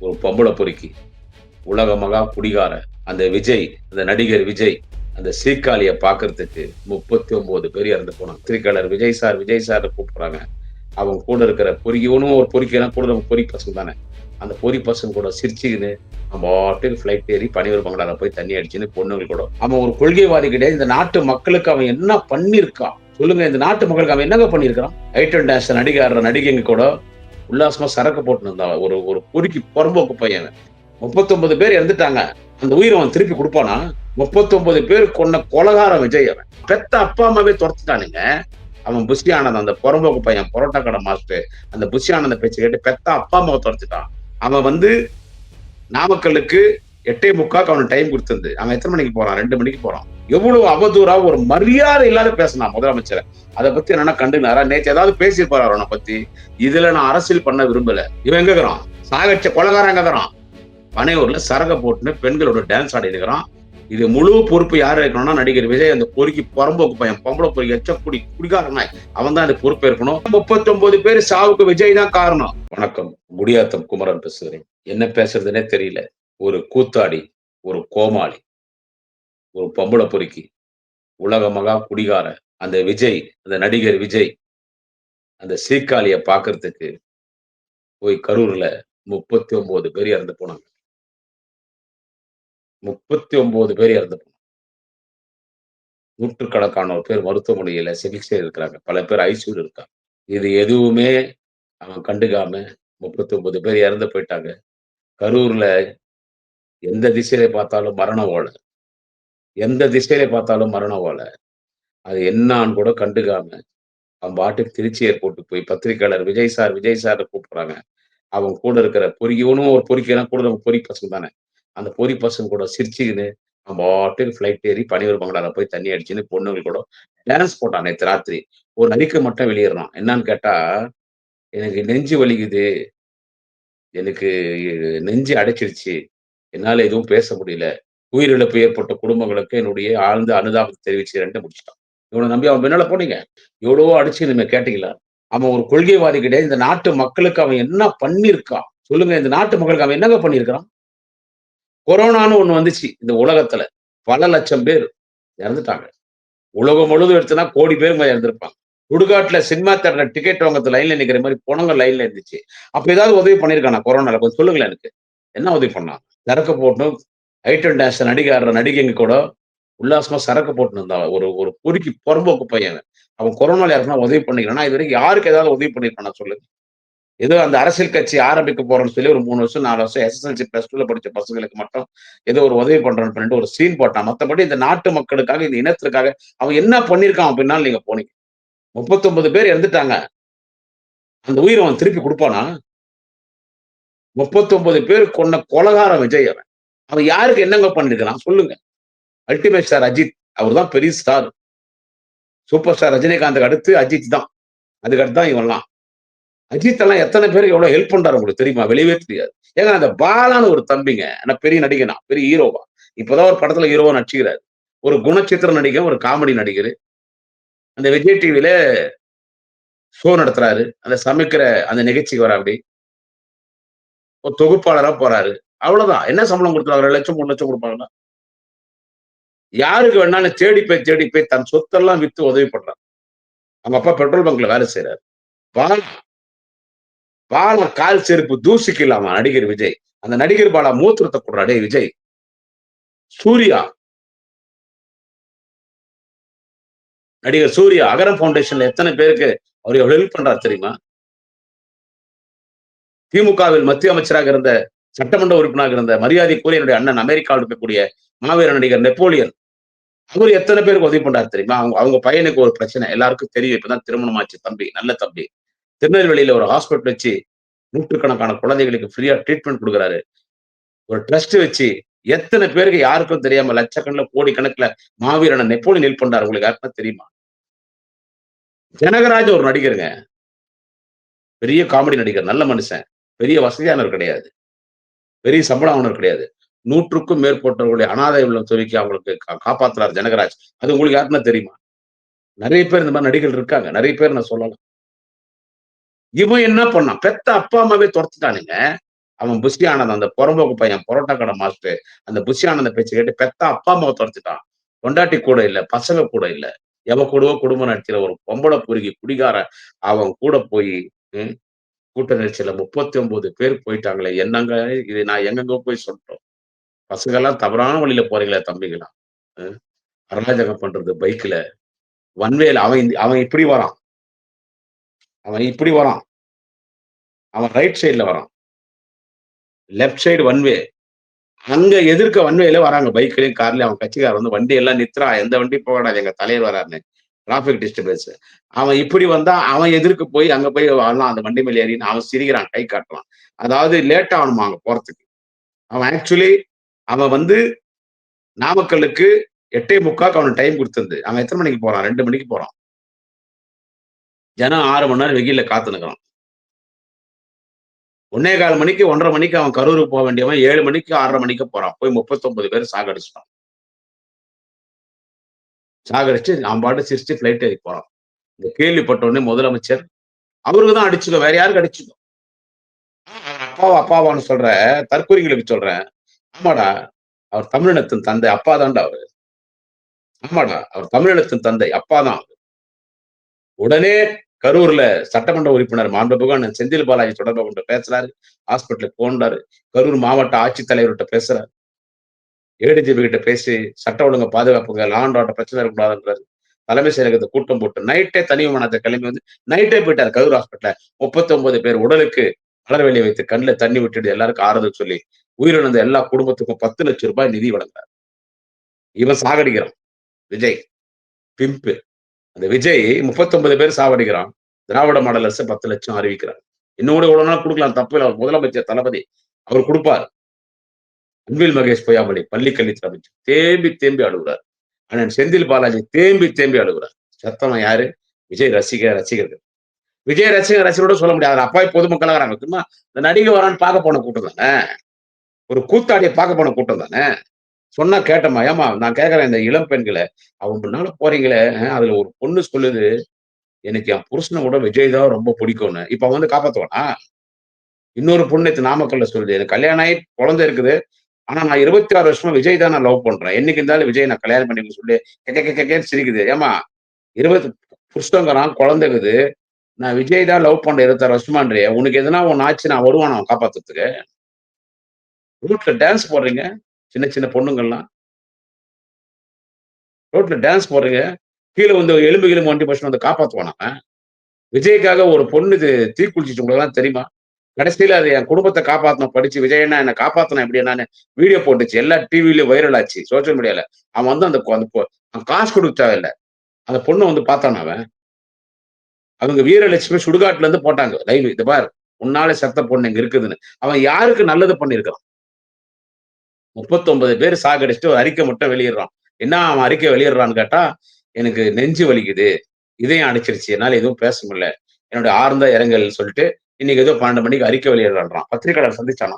ஒரு பொம்பளை பொறுக்கி உலக மகா குடிகார அந்த விஜய் அந்த நடிகர் விஜய் அந்த சீர்காழியை பார்க்கறதுக்கு முப்பத்தி ஒன்பது பேர் இறந்து போனாங்க. Tricolour Vijay sir Vijay sir கூப்பிடுறாங்க அவங்க கூட இருக்கிற பொறுக்கி ஒரு பொறுக்கினா கூட நம்ம பொறி பசங்க தானே. அந்த பொறி பசங்க கூட சிரிச்சுக்கின்னு நம்ம பாட்டுக்கு ஃபிளைட் ஏறி பனியூர் பங்களால போய் தண்ணி அடிச்சுன்னு பொண்ணுங்கள் கூட. அவன் ஒரு கொள்கைவாதி கிடையாது இந்த நாட்டு மக்களுக்கு அவன் என்ன பண்ணியிருக்கான்? சொல்லுங்க இந்த நாட்டு மக்களுக்கு அவன் என்னங்க பண்ணியிருக்கான்? ஐட்டன் டேஸ் நடிகர் நடிகைங்க கூட உல்லாசமா சரக்கு போட்டுன்னு இருந்தான் ஒரு ஒரு பொறுக்கி புறம்போக்கு பையன். முப்பத்தொன்பது பேர் இறந்துட்டாங்க. அந்த உயிரை அவன் திருப்பி கொடுப்பானா? முப்பத்தொன்பது பேர் கொன்ன கொலகாரம் விஜய் அவன். பெத்த அப்பா அம்மாவே துரத்துட்டானுங்க. அவன் புஷி ஆனந்த் அந்த புறம்போக்கு பையன் பரோட்டா கடை மாஸ்டர் அந்த புஷி ஆனந்த பேச்சு கேட்டு பெத்த அப்பா அம்மாவை துரத்துட்டான். அவன் வந்து நாமக்கலுக்கு எட்டே முக்காக்கு அவனுக்கு டைம் கொடுத்துருந்து. அவன் எத்தனை மணிக்கு போறான்? ரெண்டு மணிக்கு போறான். எவ்வளவு அவதூறா ஒரு மரியாதை இல்லாத பேசினான் முதலமைச்சர். அதை பத்தி என்னன்னா கண்டுனாரா நேற்று ஏதாவது பேசியிருப்பாரு அவனை பத்தி. இதுல நான் அரசியல் பண்ண விரும்பல. இவன் எங்க சாகச்ச கொலகாரன் பனையூர்ல சரக போட்டுன்னு பெண்களோட டான்ஸ் ஆடி இருக்கிறான். இது முழு பொறுப்பு யார் இருக்கணும்னா நடிகர் விஜய். அந்த பொறுக்கி புறம்போக்கு பையன் பொம்பளை பொறுக்கி எச்ச குடி குடிகாரனாய் அவன் தான் அந்த பொறுப்பு இருக்கணும் முப்பத்தி ஒன்பது பேர் சாவுக்கு விஜய் தான் காரணம். வணக்கம். குடியாத்தம் குமரன் பேசுகிறேன். என்ன பேசுறதுனே தெரியல. ஒரு கூத்தாடி ஒரு கோமாளி. ஒரு பொம்பளை பொறுக்கி. உலக மகா குடிகார அந்த விஜய் அந்த நடிகர் விஜய் அந்த சீர்காழியை பார்க்கறதுக்கு போய் கரூர்ல முப்பத்தி ஒன்பது பேர் இறந்து போனாங்க. முப்பத்தி ஒன்பது பேர் இறந்து போனாங்க. நூற்றுக்கணக்கானோர் பேர் மருத்துவமனையில சிகிச்சை இருக்கிறாங்க பல பேர் ஐசியூ இருக்காங்க. இது எதுவுமே அவன் கண்டுக்காம முப்பத்தி ஒன்பது பேர் இறந்து போயிட்டாங்க. கரூர்ல எந்த திசையில பார்த்தாலும் மரண ஓலை. எந்த திசையில பார்த்தாலும் மரண ஓலை அது என்னான்னு கூட கண்டுக்காம அவன் பாட்டுக்கு திருச்சி ஏர்போர்ட்டு போய் பத்திரிக்கையாளர் விஜய் சார் விஜய் சார் கூப்பிடுறாங்க. அவன் கூட இருக்கிற பொறி ஒரு பொறிக்கலாம் கூட நம்ம பொறி பசங்க தானே. அந்த பொறி பசங்க கூட சிரிச்சுக்கின்னு அவன் பாட்டுக்கு ஃப்ளைட் ஏறி பனியூர் பங்களால போய் தண்ணி அடிச்சுன்னு பொண்ணுங்கள் கூட டான்ஸ் போட்டான் நேற்று ராத்திரி. ஒரு அறிக்கை மட்டும் வெளியிடறான் என்னன்னு கேட்டா எனக்கு நெஞ்சு வலிக்குது. எனக்கு நெஞ்சு அடைச்சிருச்சு. என்னால் எதுவும் பேச முடியல. உயிரிழப்பு ஏற்பட்ட குடும்பங்களுக்கு என்னுடைய ஆழ்ந்த அனுதாபத்தை தெரிவிச்சுக்கிறேன்ட்டு முடிச்சிட்டான். இவனை நம்பி அவன் பின்னால போனீங்க. எவ்வளவோ அடிச்சு நீங்க கேட்டீங்களா? அவன் ஒரு கொள்கைவாதி கிடையாது இந்த நாட்டு மக்களுக்கு அவன் என்ன பண்ணியிருக்கான்? சொல்லுங்க இந்த நாட்டு மக்களுக்கு அவன் என்னங்க பண்ணியிருக்கிறான்? கொரோனான்னு ஒண்ணு வந்துச்சு இந்த உலகத்துல. பல லட்சம் பேர் இறந்துட்டாங்க. உலகம் முழுதும் எடுத்தனா கோடி பேர் மேல இறந்துருப்பாங்க. சுடுகாட்டுல சினிமா தேட்டர்ல டிக்கெட் வாங்கறது லைன்ல நிக்கிற மாதிரி போனவங்க லைன்ல இருந்துச்சு. அப்ப ஏதாவது உதவி பண்ணிருக்கானா கொரோனால? கொஞ்சம் சொல்லுங்களேன் எனக்கு. என்ன உதவி பண்ணான்? திறக்க போட்டும் ஐட்டன் டான்ஸ் நடிகர் நடிகைங்க கூட உல்லாசமா சரக்கு போட்டு இருந்தான் ஒரு ஒரு பொறுக்கி புறம்போக்கு பையன். அவன் கொரோனால யாருக்குன்னா உதவி பண்ணிக்கிறான் இது வரைக்கும் யாருக்கு ஏதாவது உதவி பண்ணிருக்கானா சொல்லுங்க. ஏதோ அந்த அரசியல் கட்சி ஆரம்பிக்க போறோம்னு சொல்லி ஒரு மூணு வருஷம் நாலு வருஷம் எஸ்எஸ்எல்சி பிளஸ் டூல படிச்ச பசங்களுக்கு மட்டும் ஏதோ ஒரு உதவி பண்றோம்னு பண்ணிட்டு ஒரு சீன் போட்டான். மத்தபடி இந்த நாட்டு மக்களுக்காக இந்த இனத்திற்காக அவன் என்ன பண்ணிருக்கான் அப்படின்னாலும் நீங்க போனீங்க. முப்பத்தொன்பது பேர் இறந்துட்டாங்க. அந்த உயிரை அவன் திருப்பி கொடுப்பானா? முப்பத்தொன்பது பேர் கொண்ட கொலகாரம் விஜய் அவன். அவன் யாருக்கு என்னங்க பண்ணிருக்கிறான்? சொல்லுங்க. Ultimate star Ajith. அவர் தான் பெரிய ஸ்டார் சூப்பர் ஸ்டார் ரஜினிகாந்துக்கு அடுத்து அஜித் தான். அதுக்கு அடுத்து தான் இவன்லாம். அஜித் எல்லாம் எத்தனை பேருக்கு எவ்வளவு ஹெல்ப் பண்றாரு உங்களுக்கு தெரியுமா? வெளியவே தெரியாது. ஏங்க அந்த பாலான ஒரு தம்பிங்க. ஆனா பெரிய நடிகனா பெரிய ஹீரோவா இப்பதான் ஒரு படத்துல ஹீரோவா நடிச்சுக்கிறாரு. ஒரு குணச்சித்திர நடிகர் ஒரு காமெடி நடிகர். அந்த விஜய் டிவியில ஷோ நடத்துறாரு. அந்த சமைக்கிற அந்த நிகழ்ச்சிக்கு வர அப்படி ஒரு தொகுப்பாளராக போறாரு. அவ்வளவுதான். என்ன சம்பளம் கொடுத்துருவாங்க ரெண்டு லட்சம் மூணு லட்சம் கொடுப்பாங்கன்னா? யாருக்கு வேணாலும் தேடி போய் தேடி போய் தன் சொத்தெல்லாம் வித்து உதவி பண்றான். அவங்க அப்பா பெட்ரோல் பங்க்ல வேலை செய்யறாரு பாலா பாலா கால் செருப்பு தூசிக்கு இல்லாம நடிகர் விஜய். அந்த நடிகர் பாலா மூத்திரத்தை கொடுறா விஜய் சூர்யா. நடிகர் சூர்யா அகரம் பவுண்டேஷன்ல எத்தனை பேருக்கு அவர் ஹெல்ப் பண்றாரு தெரியுமா? திமுகவில் மத்திய அமைச்சராக இருந்த சட்டமன்ற உறுப்பினராக இருந்த மரியாதைக்குரிய என்னுடைய அண்ணன் அமெரிக்காவில் இருக்கக்கூடிய மாவீர நடிகர் நெப்போலியன் அவர் எத்தனை பேருக்கு உதவி பண்ணார் தெரியுமா? அவங்க அவங்க பையனுக்கு ஒரு பிரச்சனை. எல்லாருக்கும் தெரியும். இப்பதான் திருமணம் ஆச்சு தம்பி நல்ல தம்பி. திருநெல்வேலியில ஒரு ஹாஸ்பிட்டல் வச்சு நூற்றுக்கணக்கான குழந்தைகளுக்கு ஃப்ரீயா ட்ரீட்மெண்ட் கொடுக்குறாரு. ஒரு ட்ரஸ்ட் வச்சு எத்தனை பேருக்கு யாருக்கும் தெரியாம லட்சக்கணக்கில் கோடி கணக்குல மாவீரனை நெப்போலியன் ஹெல்ப் பண்றாரு. உங்களுக்கு யாருக்கும் தெரியுமா? ஜனகராஜ் ஒரு நடிகருங்க. பெரிய காமெடி நடிகர் நல்ல மனுஷன். பெரிய வசதியானவர் கிடையாது. பெரிய சம்பளம் சம்பளமானவர் கிடையாது. நூற்றுக்கும் மேற்பட்டவர்களுடைய அனாதை உள்ள துறைக்கு அவங்களுக்கு காப்பாத்துறாரு ஜனகராஜ். அது உங்களுக்கு யாருன்னா தெரியுமா? நிறைய பேர் இந்த மாதிரி நடிகர்கள் இருக்காங்க. நிறைய பேர் நான் சொல்லலாம். இவன் என்ன பண்ணான்? பெத்த அப்பா அம்மாவே துரத்துட்டானுங்க. அவன் புஷி ஆனந்த் அந்த புறம்போக்கு பையன் பரோட்டா கடை மாஸ்டர் அந்த புஷி ஆனந்த பேச்சு கேட்டு பெத்த அப்பா அம்மாவை துரத்துட்டான். பொண்டாட்டி கூட இல்ல பசங்க கூட இல்ல. எவ கூடவோ குடும்பம் நடத்துகிற ஒரு பொம்பளை பொறுகி குடிகார அவன் கூட போய் கூட்ட நெரிச்சல முப்பத்தி ஒன்பது பேர் போயிட்டாங்களே. என்னங்க இது நான் எங்கெங்க போய் சொல்லிட்டோம் பசங்க எல்லாம் தவறான வழியில போறீங்களே தம்பிங்களா அராஜகம் பண்றது பைக்ல வன்வேல அவன் அவன் இப்படி வரான். அவன் இப்படி வரான். அவன் ரைட் சைடுல வரான். லெஃப்ட் சைடு வன்வே அங்க எதிர்க்க வன்வேல வராங்க பைக்லயும் கார்லயும். அவன் கட்சிக்காரர் வந்து வண்டி எல்லாம் நித்ரா எந்த வண்டி போகாது எங்க தலைவர் வராருன்னு. டிராபிக் டிஸ்டர்பன்ஸ் அவன் இப்படி வந்தா அவன் எதிர்க்கு போய் அங்க போய் வரலாம் அந்த வண்டி மேல ஏறின்னு அவன் சிரிக்கிறான் கை காட்டுறான். அதாவது லேட் ஆகணுமா அங்க போறதுக்கு? அவன் ஆக்சுவலி அவன் வந்து நாமக்கல்லுக்கு எட்டே முக்காக்கு அவனுக்கு டைம் கொடுத்துருந்து அவன் எத்தனை மணிக்கு போறான்? ரெண்டு மணிக்கு போறான். ஜனம் ஆறு மணி நேரம் வெயில்ல காத்து நிக்கிறான். ஒன்னே கால் மணிக்கு ஒன்றரை மணிக்கு அவன் கரூருக்கு போக வேண்டியவன் ஏழு மணிக்கு ஆறரை மணிக்கு போறான். போய் முப்பத்தொன்பது பேர் சாகடிச்சிட்டான். சாகடிச்சு நாம் பாட்டு சிரிச்சு ஃப்ளைட் ஏறி போறோம். இந்த கேள்விப்பட்ட உடனே முதலமைச்சர் அவருக்கு தான் அடிச்சுக்கோ வேற யாருக்கு அடிச்சுக்கோ? அப்பாவா அப்பாவான்னு சொல்ற தற்கூறிகளுக்கு சொல்றேன் ஆமாடா அவர் தமிழினத்தின் தந்தை அப்பா தான்டா அவரு. ஆமாடா அவர் தமிழினத்தின் தந்தை அப்பா தான் உடனே கரூர்ல சட்டமன்ற உறுப்பினர் மாண்புமிகு செந்தில் பாலாஜி தொடர்பு கொண்டு பேசுறாரு ஹாஸ்பிட்டலுக்கு போன்றாரு கரூர் மாவட்ட ஆட்சித்தலைவர்கிட்ட பேசுறாரு. ஏடிஜிபி கிட்ட பேசி சட்ட ஒழுங்கு பாதுகாப்புங்க லாண்ட் ஆர்டர் பிரச்சனை இருக்கக்கூடாதுன்றாரு தலைமை செயலகத்தை கூட்டம் போட்டு நைட்டே தனி விமானத்தை கிளம்பி வந்து நைட்டே போயிட்டார் கரூர் ஹாஸ்பிட்டல முப்பத்தி ஒன்பது பேர் உடலுக்கு மலர் வெளியே வைத்து கண்ணில் தண்ணி விட்டுட்டு எல்லாருக்கும் ஆறுதல் சொல்லி உயிரிழந்த எல்லா குடும்பத்துக்கும் பத்து லட்சம் ரூபாய் நிதி வழங்குறார். இவன் சாகடிக்கிறான். விஜய் பிம்பு. அந்த விஜய் முப்பத்தொன்பது பேர் சாவடிக்கிறான் திராவிட மாடல் அரசு பத்து லட்சம் அறிவிக்கிறார். இன்னும் கூட இவ்வளவு நாள் கொடுக்கலாம் தப்பு இல்லை. அவர் முதலமைச்சர் தளபதி அவர் கொடுப்பார். அன்பில் மகேஷ் பொய்யாமலை பள்ளி கல்வித்துறை அமைச்சர் தேம்பி தேம்பி அழுகுறார். அண்ணன் செந்தில் பாலாஜி தேம்பி தேம்பி அழுகுறார். சத்தமா யாரு? விஜய் ரசிக ரசிகர்கள். விஜய் ரசிகர் ரசிகரோட சொல்ல முடியாது. அப்பாய் பொதுமக்களாக சும்மா இந்த நடிகை வரான்னு பார்க்க போன கூட்டம் தானே? ஒரு கூத்தாடியை பார்க்க போன கூட்டம் தானே? சொன்னா கேட்டமா ஏமா நான் கேட்கறேன் இந்த இளம் பெண்களை. அவங்க முன்னால போறீங்களே? அதுல ஒரு பொண்ணு சொல்லுது எனக்கு என் புருஷனை கூட விஜய் தான் ரொம்ப பிடிக்கும்னு. இப்ப வந்து காப்பாத்துவானா? இன்னொரு பொண்ணு நாமக்கல்ல சொல்லுது எனக்கு கல்யாணம் ஆகி குழந்தை இருக்குது. ஆனா நான் இருபத்தி ஆறு வருஷமா விஜய் தான் நான் லவ் பண்றேன். என்னைக்கு இருந்தாலும் விஜய் நான் கல்யாணம் பண்ணி சொல்லி கேட்க சிரிக்குது. ஏமா இருபது புருஷங்கிறான் குழந்தைக்குது நான் விஜய் தான் லவ் பண்றேன் இருபத்தாறு வருஷமான்றிய உனக்கு எதுனா ஒன்னு ஆச்சு நான் வருவான் அவன் காப்பாத்துறதுக்கு? ரோட்ல டான்ஸ் போடுறீங்க சின்ன சின்ன பொண்ணுங்கள்லாம். ரோட்ல டான்ஸ் போடுறீங்க கீழே வந்து எலும்பு எலும்பு வண்டி பஸ் வந்து காப்பாத்துவான் அவன்? விஜய்க்காக ஒரு பொண்ணு இது தீக்குளிச்சிட்டு உங்களுக்கு தெரியுமா? கடைசியில அது என் குடும்பத்தை காப்பாத்தணும். படிச்சு விஜயண்ணா என்ன காப்பாத்தணும் எப்படி என்னன்னு வீடியோ போட்டுச்சு. எல்லா டிவிலயும் வைரல் ஆச்சு சோசியல் மீடியால அவன் வந்து அந்த அந்த காசு கொடுக்க தேவையில்ல. அந்த பொண்ணை வந்து பார்த்தான் அவன்? அவங்க வீரலட்சுமி சுடுகாட்டுல இருந்து போட்டாங்க. லைவ் இது பார் உன்னால செத்த பொண்ணு இங்க இருக்குதுன்னு. அவன் யாருக்கு நல்லது பண்ணிருக்கான் முப்பத்தொன்பது பேர் சாகடிச்சுட்டு ஒரு அறிக்கை மட்டும் வெளியிடுறான். என்ன அவன் அறிக்கை வெளியிடுறான்னு கேட்டா எனக்கு நெஞ்சு வலிக்குது. இதையும் அடிச்சிருச்சு என்னால எதுவும் பேச முடியல. என்னோட ஆழ்ந்த இரங்கல் சொல்லிட்டு இன்னைக்கு ஏதோ பன்னெண்டு மணிக்கு அறிக்கை வெளியிடறான் பத்திரிகையாளர் சந்திச்சானா?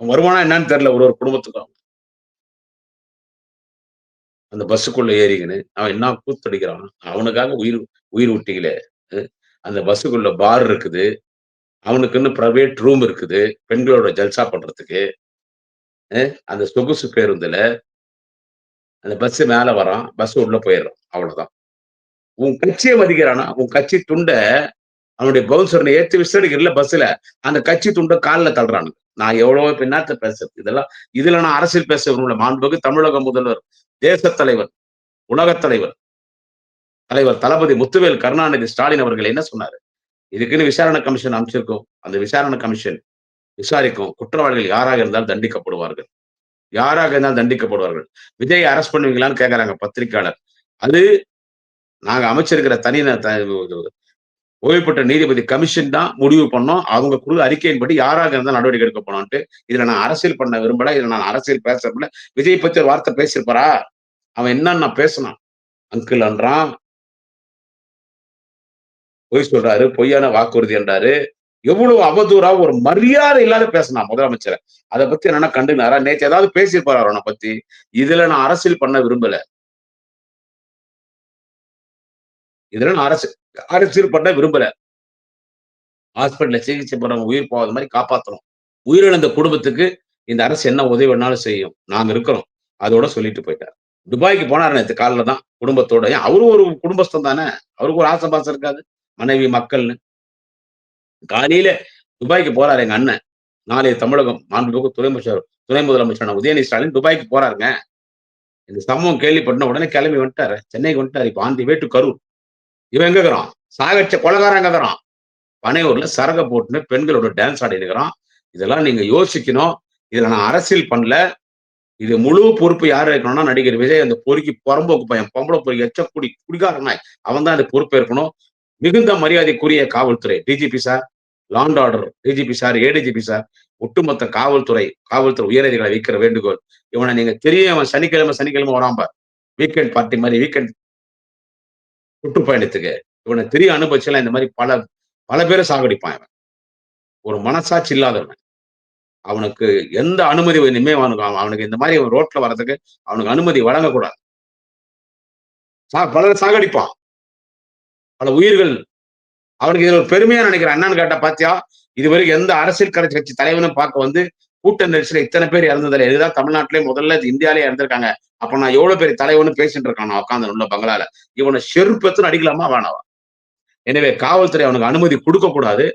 அவன் என்னன்னு தெரியல ஒரு ஒரு குடும்பத்துக்கும் அந்த பஸ்ஸுக்குள்ள ஏறிக்கின்னு அவன் என்ன கூத்தடிக்கிறான் அவனுக்காக உயிர் உயிர் விட்டீங்களே அந்த பஸ்ஸுக்குள்ள பார் இருக்குது. அவனுக்குன்னு பிரைவேட் ரூம் இருக்குது பெண்களோட ஜல்சா பண்றதுக்கு. அந்த சொகுசு பேருந்துல அந்த பஸ் மேல வரான் பஸ் உள்ள போயிடுறான் அவ்வளவுதான். உன் கட்சியை மதிக்கிறானா? உன் கட்சி துண்டை அவனுடைய பவுன்சர்னை ஏத்தி இல்லை பஸ்ல அந்த கட்சி துண்டை காலில் தள்ளுறானுங்க. நான் எவ்வளவோ பின்னாத்த பேசுறது. இதெல்லாம் இதுல நான் அரசியல் பேச விரும்பல. மாண்புக்கு தமிழக முதல்வர் தேச தலைவர் உலகத் தலைவர் தலைவர் தளபதி முத்துவேல் கருணாநிதி ஸ்டாலின் அவர்கள் என்ன சொன்னாரு? இதுக்குன்னு விசாரணை கமிஷன் அமைச்சிருக்கோம் அந்த விசாரணை கமிஷன் விசாரிக்கும். குற்றவாளிகள் யாராக இருந்தாலும் தண்டிக்கப்படுவார்கள். யாராக இருந்தாலும் தண்டிக்கப்படுவார்கள். விஜய் அரெஸ்ட் பண்ணுவீங்களான்னு கேக்குறாங்க பத்திரிகையாளர். அது நாங்க அமைச்சிருக்கிற தனி ந- ஓய்வு பெற்ற நீதிபதி கமிஷன் தான் முடிவு பண்ணோம். அவங்க குழு அறிக்கையின்படி யாராக இருந்தால் நடவடிக்கை எடுக்க போனான்ட்டு இதுல நான் அரசியல் பண்ண விரும்பல. இதுல நான் அரசியல் பேச விரும்பல. விஜய் பத்தி ஒரு வார்த்தை பேசியிருப்பாரா? அவன் என்னன்னு நான் பேசினான் அங்கிள் என்றான் பொய் சொல்றாரு. பொய்யான வாக்குறுதி என்றாரு. எவ்வளவு அவதூறா ஒரு மரியாதை இல்லாத பேசினா முதலமைச்சரை. அதை பத்தி என்னன்னா கண்டுனாரா நேத்து ஏதாவது பேசியிருப்பாரு அவனை பத்தி? இதுல நான் அரசியல் பண்ண விரும்பல. இதெல்லாம் நான் அரசு அரசியல் பண்ண விரும்பல ஹாஸ்பிட்டல்ல சிகிச்சை பெறவங்க உயிர் போகாத மாதிரி காப்பாத்தணும். உயிரிழந்த குடும்பத்துக்கு இந்த அரசு என்ன உதவி வேணாலும் செய்யும். நாங்க இருக்கிறோம். அதோட சொல்லிட்டு போயிட்டாரு. துபாய்க்கு போனாரு நேற்று காலைல தான் குடும்பத்தோட. ஏன் அவரும் ஒரு குடும்பஸ்தம் தானே. அவருக்கு ஒரு ஆசை பாசம் இருக்காது. மனைவி, மக்கள்னு. காலையில துபாய்க்கு போறாரு எங்க அண்ணன். நாளைய தமிழகம் மாண்புமிகு துணை முதலமைச்சர் துணை முதலமைச்சரான உதயநிதி ஸ்டாலின் துபாய்க்கு போறாருங்க. இந்த சம்பவம் கேள்விப்பட்ட உடனே கிளம்பி வந்துட்டாரு. சென்னைக்கு வந்துட்டாரு. இப்போ ஆந்தி வேட்டு கரூர். இவன் எங்க இருக்கிறான்? சாகடிச்ச கொலைகாரன் எங்க இருக்கிறான்? பனையூர்ல சரக போட்டுன்னு பெண்களோட டான்ஸ் ஆடின்னு இருக்கிறான். இதெல்லாம் நீங்க யோசிக்கணும். இதுல நான் அரசியல் பண்ணல. இது முழு பொறுப்பு யாரு இருக்கணும்னா நடிகர் விஜய் அந்த பொறுக்கி புறம்போக்கு பையன், பொம்பளை பொறுக்கி எச்ச குடி குடிகாரனாய் அவன் தான் அதுக்கு பொறுப்பேற்கணும். மிகுந்த மரியாதைக்குரிய காவல்துறை, DGP sir, law and order DGP sir, ADGP sir, ஒட்டுமொத்த காவல்துறை, காவல்துறை உயரதிகளை வைக்கிற வேண்டுகோள். இவனை நீங்க தெரியும் அவன் சனிக்கிழமை, சனிக்கிழமை வரான் வீக்கெண்ட் பார்ட்டி மாதிரி வீக்கெண்ட் சுற்றுப்பயணத்துக்கு. இவனை தெரியும் அனுபவிச்செல்லாம் இந்த மாதிரி பல பல பேரை சாகடிப்பான் இவன். ஒரு மனசாட்சி இல்லாதவன். அவனுக்கு எந்த அனுமதி இனிமே அவனுக்கு அவனுக்கு இந்த மாதிரி ரோட்ல வர்றதுக்கு அவனுக்கு அனுமதி வழங்கக்கூடாது. சா பலரை சாகடிப்பான். பல உயிர்கள் அவனுக்கு இதுல ஒரு பெருமையா நினைக்கிறேன். என்னன்னு கேட்டா பாத்தியா, இதுவரைக்கும் எந்த அரசியல் கட்சி கட்சி தலைவனும் பார்க்க வந்து கூட்ட நெரிசல இத்தனை பேர் இறந்ததில்ல. இதுதான் தமிழ்நாட்டிலே முதல்ல இந்தியாலயே இறந்திருக்காங்க. அப்ப நான் எவ்வளவு பேர் தலைவனு பேசிட்டு இருக்கான் உட்காந்து உள்ள பங்களால. இவன செருப்பு அடிக்கலாமா வேணாவா? எனவே காவல்துறை அவனுக்கு அனுமதி கொடுக்க கூடாது.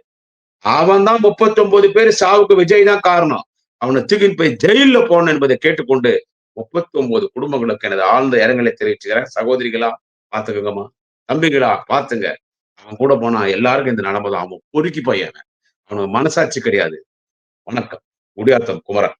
அவன் தான் 39 பேர் சாவுக்கு விஜய் தான் காரணம். அவனை தூக்கின்னு போய் ஜெயில்ல போன என்பதை கேட்டுக்கொண்டு 39 குடும்பங்களுக்கு எனது ஆழ்ந்த இரங்கலை தெரிவிச்சுக்கிறேன். சகோதரிகளா பாத்துக்கங்கம்மா. தம்பிகளா பாத்துங்க. அவன் கூட போனா எல்லாருக்கும் இந்த நிலைமை தான். அவன் பொறுக்கி பையன் அவனுக்கு மனசாட்சி கிடையாது. வணக்கம். குடியாத்தம் குமரன்.